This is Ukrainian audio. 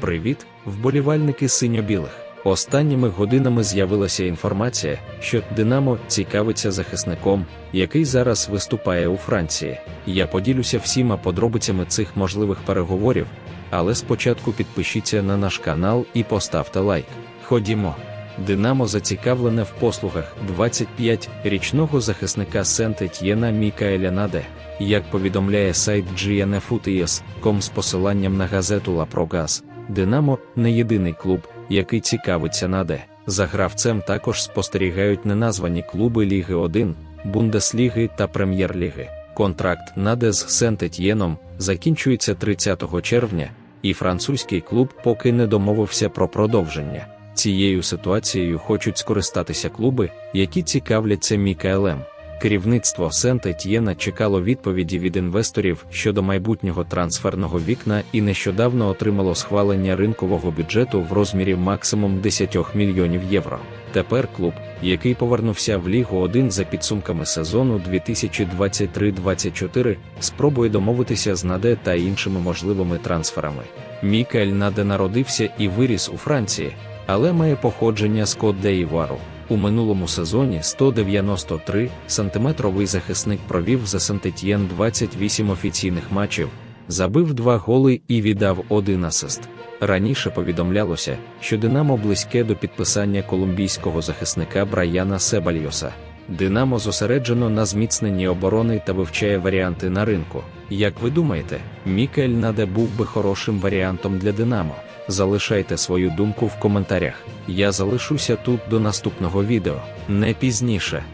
Привіт, вболівальники синьо-білих. Останніми годинами з'явилася інформація, що Динамо цікавиться захисником, який зараз виступає у Франції. Я поділюся всіма подробицями цих можливих переговорів, але спочатку підпишіться на наш канал і поставте лайк. Ходімо. Динамо зацікавлене в послугах 25-річного захисника Сент-Етьєна Мікаеля Наде. Як повідомляє сайт GNFUTS.com з посиланням на газету La Progras, Динамо не єдиний клуб, який цікавиться Наде. За гравцем також спостерігають неназвані клуби Ліги 1, Бундесліги та Прем'єр-ліги. Контракт Наде з Сент-Етьєном закінчується 30 червня, і французький клуб поки не домовився про продовження. Цією ситуацією хочуть скористатися клуби, які цікавляться Мікаелем. Керівництво Сент-Етьєна чекало відповіді від інвесторів щодо майбутнього трансферного вікна і нещодавно отримало схвалення ринкового бюджету в розмірі максимум 10 мільйонів євро. Тепер клуб, який повернувся в Лігу 1 за підсумками сезону 2023-24, спробує домовитися з Наде та іншими можливими трансферами. Мікаель Наде народився і виріс у Франції, але має походження з Кот де Івару. У минулому сезоні 193 сантиметровий захисник провів за Сантетьєн 28 офіційних матчів, забив два голи і віддав один асист. Раніше повідомлялося, що Динамо близьке до підписання колумбійського захисника Браяна Себальйоса. Динамо зосереджено на зміцненні оборони та вивчає варіанти на ринку. Як ви думаєте, Мікель Наде був би хорошим варіантом для Динамо? Залишайте свою думку в коментарях. Я залишуся тут до наступного відео, не пізніше.